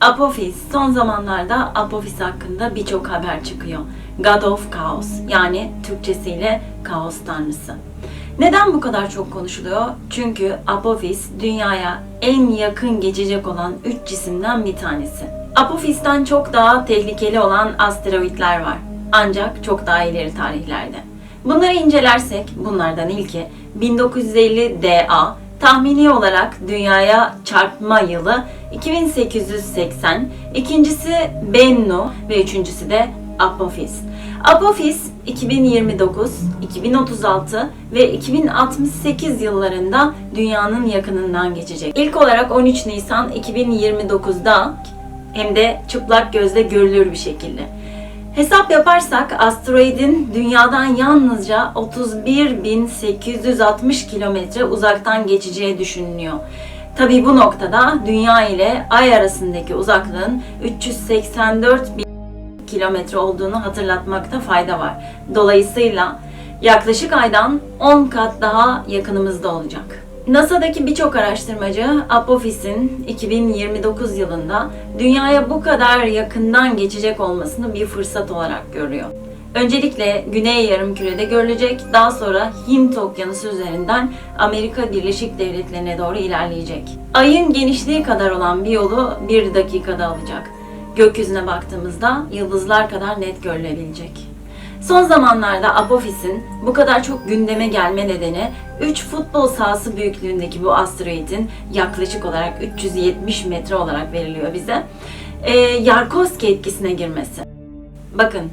Apophis. Son zamanlarda Apophis hakkında birçok haber çıkıyor. God of Chaos yani Türkçesiyle kaos tanrısı. Neden bu kadar çok konuşuluyor? Çünkü Apophis dünyaya en yakın geçecek olan 3 cisimden bir tanesi. Apophis'ten çok daha tehlikeli olan asteroidler var. Ancak çok daha ileri tarihlerde. Bunları incelersek bunlardan ilki 1950 DA tahmini olarak dünyaya çarpma yılı 2880, ikincisi Bennu ve üçüncüsü de Apophis. Apophis 2029, 2036 ve 2068 yıllarında dünyanın yakınından geçecek. İlk olarak 13 Nisan 2029'da hem de çıplak gözle görülür bir şekilde. Hesap yaparsak asteroidin dünyadan yalnızca 31.860 kilometre uzaktan geçeceği düşünülüyor. Tabi bu noktada dünya ile ay arasındaki uzaklığın 384 bin kilometre olduğunu hatırlatmakta fayda var. Dolayısıyla yaklaşık aydan 10 kat daha yakınımızda olacak. NASA'daki birçok araştırmacı Apophis'in 2029 yılında dünyaya bu kadar yakından geçecek olmasını bir fırsat olarak görüyor. Öncelikle Güney Yarımküre'de görülecek, daha sonra Hint Okyanusu üzerinden Amerika Birleşik Devletleri'ne doğru ilerleyecek. Ayın genişliği kadar olan bir yolu bir dakikada alacak. Gökyüzüne baktığımızda yıldızlar kadar net görülebilecek. Son zamanlarda Apophis'in bu kadar çok gündeme gelme nedeni 3 futbol sahası büyüklüğündeki bu asteroidin yaklaşık olarak 370 metre olarak veriliyor bize. E, Yarkovski etkisine girmesi. Bakın,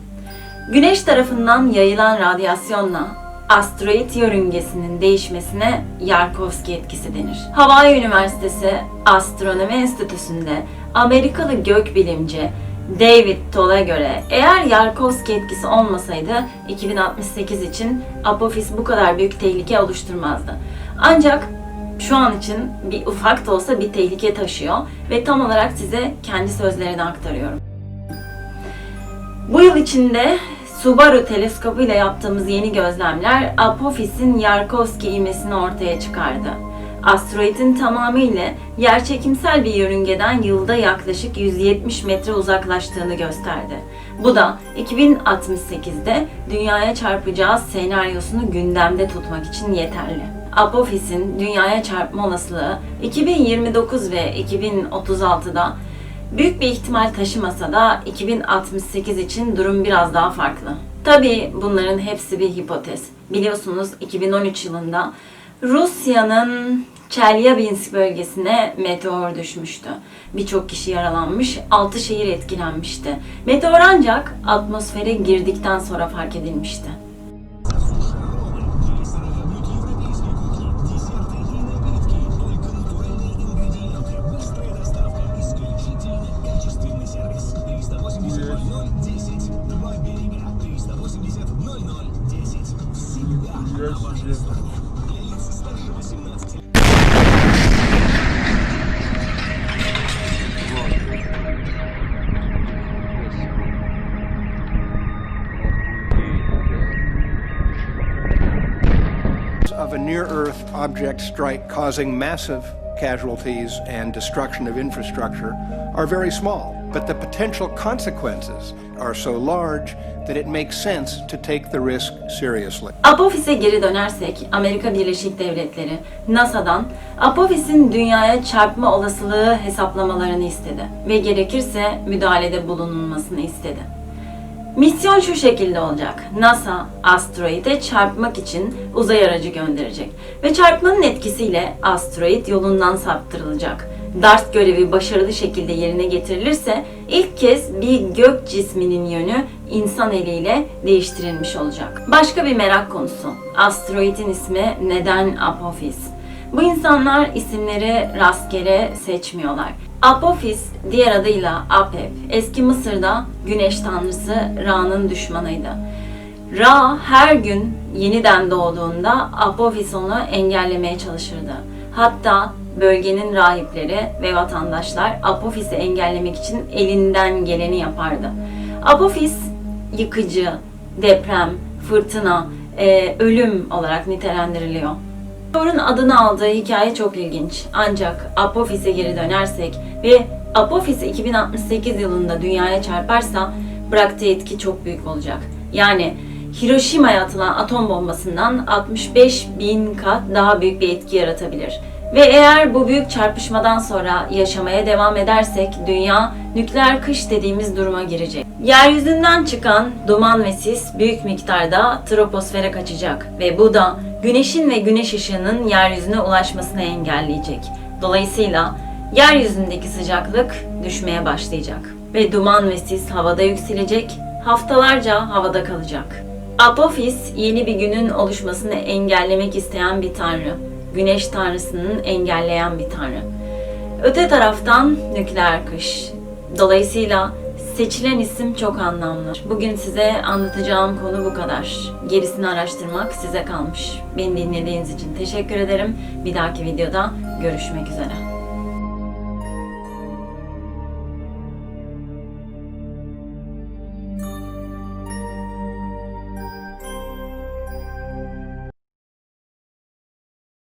Güneş tarafından yayılan radyasyonla asteroid yörüngesinin değişmesine Yarkovski etkisi denir. Hawaii Üniversitesi Astronomi Enstitüsü'nde Amerikalı gökbilimci David Toll'a göre eğer Yarkovski etkisi olmasaydı 2068 için Apophis bu kadar büyük tehlike oluşturmazdı. Ancak şu an için bir ufak da olsa bir tehlike taşıyor ve tam olarak size kendi sözlerini aktarıyorum. Bu yıl içinde Subaru teleskobu ile yaptığımız yeni gözlemler Apophis'in Yarkovski ivmesini ortaya çıkardı. Asteroidin tamamıyla yerçekimsel bir yörüngeden yılda yaklaşık 170 metre uzaklaştığını gösterdi. Bu da 2068'de dünyaya çarpacağı senaryosunu gündemde tutmak için yeterli. Apophis'in dünyaya çarpma olasılığı 2029 ve 2036'da Büyük bir ihtimal taşımasa da 2068 için durum biraz daha farklı. Tabii bunların hepsi bir hipotez. Biliyorsunuz 2013 yılında Rusya'nın Chelyabinsk bölgesine meteor düşmüştü. Birçok kişi yaralanmış, 6 şehir etkilenmişti. Meteor ancak atmosfere girdikten sonra fark edilmişti. Of a near-Earth object strike causing massive casualties and destruction of infrastructure are very small, but the potential consequences are so large that it makes sense to take the risk seriously. Apophis'e geri dönersek Amerika Birleşik Devletleri NASA'dan Apophis'in dünyaya çarpma olasılığı hesaplamalarını istedi ve gerekirse müdahalede bulunulmasını istedi. Misyon şu şekilde olacak. NASA asteroide çarpmak için uzay aracı gönderecek ve çarpmanın etkisiyle asteroid yolundan saptırılacak. DART görevi başarılı şekilde yerine getirilirse ilk kez bir gök cisminin yönü insan eliyle değiştirilmiş olacak. Başka bir merak konusu. Asteroidin ismi neden Apophis? Bu insanlar isimleri rastgele seçmiyorlar. Apophis diğer adıyla Apep eski Mısır'da güneş tanrısı Ra'nın düşmanıydı. Ra her gün yeniden doğduğunda Apophis onu engellemeye çalışırdı. Hatta bölgenin rahipleri ve vatandaşlar Apophis'i engellemek için elinden geleni yapardı. Apophis yıkıcı, deprem, fırtına, e, ölüm olarak nitelendiriliyor. Meteorun adını aldığı hikaye çok ilginç. Ancak Apophis'e geri dönersek ve Apophis 2068 yılında dünyaya çarparsa bıraktığı etki çok büyük olacak. Yani Hiroşima'ya atılan atom bombasından 65 bin kat daha büyük bir etki yaratabilir. Ve eğer bu büyük çarpışmadan sonra yaşamaya devam edersek dünya nükleer kış dediğimiz duruma girecek. Yeryüzünden çıkan duman ve sis büyük miktarda troposfere kaçacak ve bu da güneşin ve güneş ışığının yeryüzüne ulaşmasını engelleyecek. Dolayısıyla yeryüzündeki sıcaklık düşmeye başlayacak ve duman ve sis havada yükselecek, haftalarca havada kalacak. Apophis yeni bir günün oluşmasını engellemek isteyen bir tanrı. Güneş tanrısının engelleyen bir tanrı. Öte taraftan nükleer kış. Dolayısıyla seçilen isim çok anlamlı. Bugün size anlatacağım konu bu kadar. Gerisini araştırmak size kalmış. Beni dinlediğiniz için teşekkür ederim. Bir dahaki videoda görüşmek üzere.